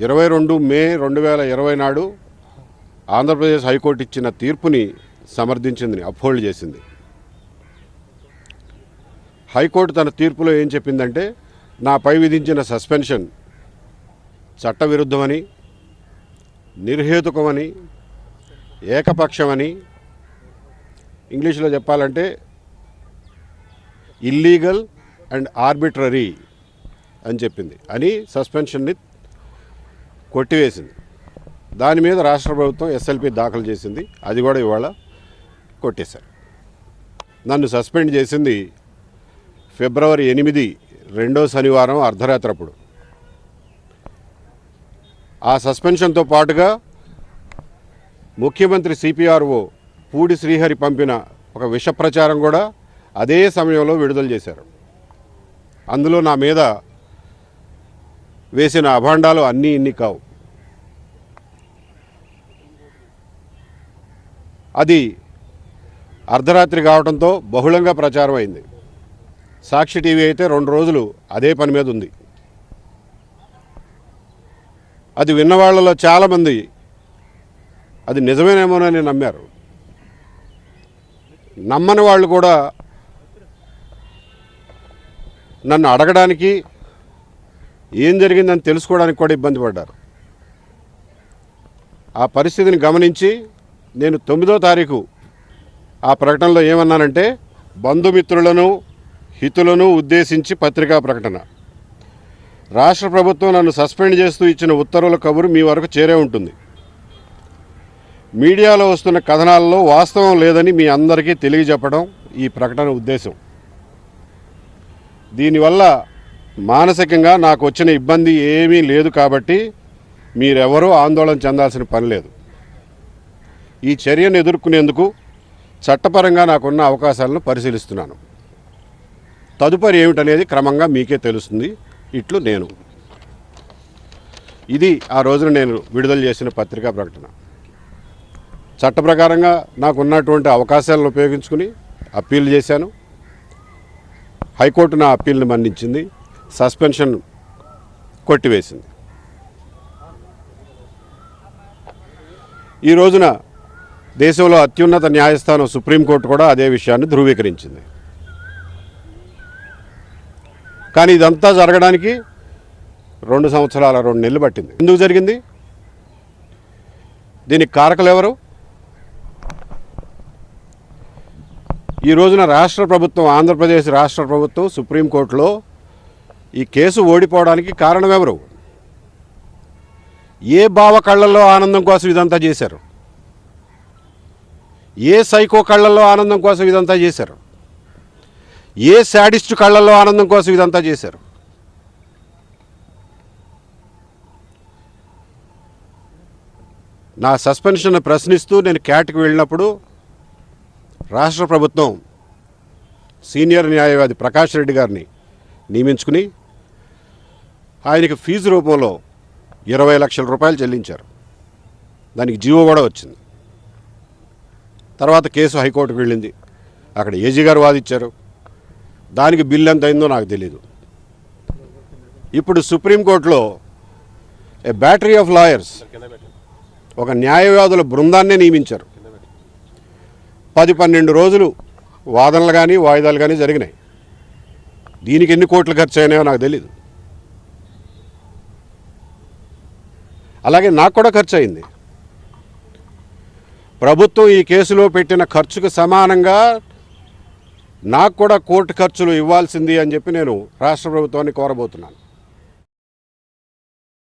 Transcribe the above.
ఇరవై రెండు మే రెండు వేల ఇరవై నాడు ఆంధ్రప్రదేశ్ హైకోర్టు ఇచ్చిన తీర్పుని సమర్థించింది అప్హోల్డ్ చేసింది. హైకోర్టు తన తీర్పులో ఏం చెప్పిందంటే నాపై విధించిన సస్పెన్షన్ చట్టవిరుద్ధమని నిర్హేతుకమని ఏకపక్షమని ఇంగ్లీష్లో చెప్పాలంటే ఇల్లీగల్ అండ్ ఆర్బిట్రరీ అని చెప్పింది. అని సస్పెన్షన్ని కొట్టివేసింది. దాని మీద రాష్ట్ర ప్రభుత్వం ఎస్ఎల్పి దాఖలు చేసింది. అది కూడా ఇవాళ కొట్టేశారు. నన్ను సస్పెండ్ చేసింది ఫిబ్రవరి ఎనిమిది రెండో శనివారం అర్ధరాత్రప్పుడు. ఆ సస్పెన్షన్తో పాటుగా ముఖ్యమంత్రి సిపిఆర్ఓ పూడి శ్రీహరి పంపిన ఒక విష ప్రచారం కూడా అదే సమయంలో విడుదల చేశారు. అందులో నా మీద వేసిన అభాండాలు అన్నీ ఇన్ని కావు. అది అర్ధరాత్రి కావడంతో బహుళంగా ప్రచారం అయింది సాక్షి టీవీ అయితే రెండు రోజులు అదే పని మీద ఉంది. అది విన్న వాళ్ళలో చాలామంది అది నిజమేనేమోనని నమ్మారు. నమ్మని వాళ్ళు కూడా నన్ను అడగడానికి ఏం జరిగిందని తెలుసుకోవడానికి కూడా ఇబ్బంది పడ్డారు. ఆ పరిస్థితిని గమనించి నేను తొమ్మిదో తారీఖు ఆ ప్రకటనలో ఏమన్నానంటే బంధుమిత్రులను హితులను ఉద్దేశించి పత్రికా ప్రకటన. రాష్ట్ర ప్రభుత్వం నన్ను సస్పెండ్ చేస్తూ ఇచ్చిన ఉత్తర్వుల కబురు మీ వరకు చేరే ఉంటుంది. మీడియాలో వస్తున్న కథనాలలో వాస్తవం లేదని మీ అందరికీ తెలియజెప్పడం ఈ ప్రకటన ఉద్దేశం. దీనివల్ల మానసికంగా నాకు వచ్చిన ఇబ్బంది ఏమీ లేదు కాబట్టి మీరెవరూ ఆందోళన చెందాల్సిన పని లేదు. ఈ చర్యను ఎదుర్కొనేందుకు చట్టపరంగా నాకున్న అవకాశాలను పరిశీలిస్తున్నాను. తదుపరి ఏమిటనేది క్రమంగా మీకే తెలుస్తుంది. ఇట్లు నేను. ఇది ఆ రోజున నేను విడుదల చేసిన పత్రికా ప్రకటన. చట్ట ప్రకారంగా నాకున్నటువంటి అవకాశాలను ఉపయోగించుకుని అప్పీల్ చేశాను. హైకోర్టు నా అప్పీల్ని మన్నించింది. సస్పెన్షన్ కొట్టివేసింది. ఈ రోజున దేశంలో అత్యున్నత న్యాయస్థానం సుప్రీంకోర్టు కూడా అదే విషయాన్ని ధృవీకరించింది. కానీ ఇదంతా జరగడానికి రెండు సంవత్సరాల రెండు నెలలు పట్టింది. ఎందుకు జరిగింది? దీనికి కారకులు ఎవరు? ఈ రోజున రాష్ట్ర ప్రభుత్వం ఆంధ్రప్రదేశ్ రాష్ట్ర ప్రభుత్వం సుప్రీంకోర్టులో ఈ కేసు ఓడిపోవడానికి కారణం ఎవరు? ఏ భావ కళ్ళల్లో ఆనందం కోసం ఇదంతా చేశారు? ఏ సైకో కళ్ళల్లో ఆనందం కోసం ఇదంతా చేశారు? ఏ శాడిస్ట్ కళ్ళల్లో ఆనందం కోసం ఇదంతా చేశారు? నా సస్పెన్షన్ ప్రశ్నిస్తూ నేను క్యాట్కి వెళ్ళినప్పుడు రాష్ట్ర ప్రభుత్వం సీనియర్ న్యాయవాది ప్రకాష్ రెడ్డి గారిని నియమించుకుని ఆయనకి ఫీజు రూపంలో ఇరవై లక్షల రూపాయలు చెల్లించారు. దానికి జీవో కూడా వచ్చింది. తర్వాత కేసు హైకోర్టుకు వెళ్ళింది. అక్కడ ఏజీ గారు వాదిచ్చారు దానికి బిల్ ఎంత అయిందో నాకు తెలియదు ఇప్పుడు సుప్రీంకోర్టులో ఏ బ్యాటరీ ఆఫ్ లాయర్స్ ఒక న్యాయవాదుల బృందాన్నే నియమించారు. పది పన్నెండు రోజులు వాదనలు కానీ వాయిదాలు కానీ జరిగినాయి. దీనికి ఎన్ని కోట్లు ఖర్చు అయినాయో నాకు తెలియదు అలాగే నాకు కూడా ఖర్చు అయింది. ప్రభుత్వం ఈ కేసులో పెట్టిన ఖర్చుకు సమానంగా నాకు కూడా కోర్టు ఖర్చులు ఇవ్వాల్సింది అని చెప్పి నేను రాష్ట్ర ప్రభుత్వాన్ని కోరబోతున్నాను.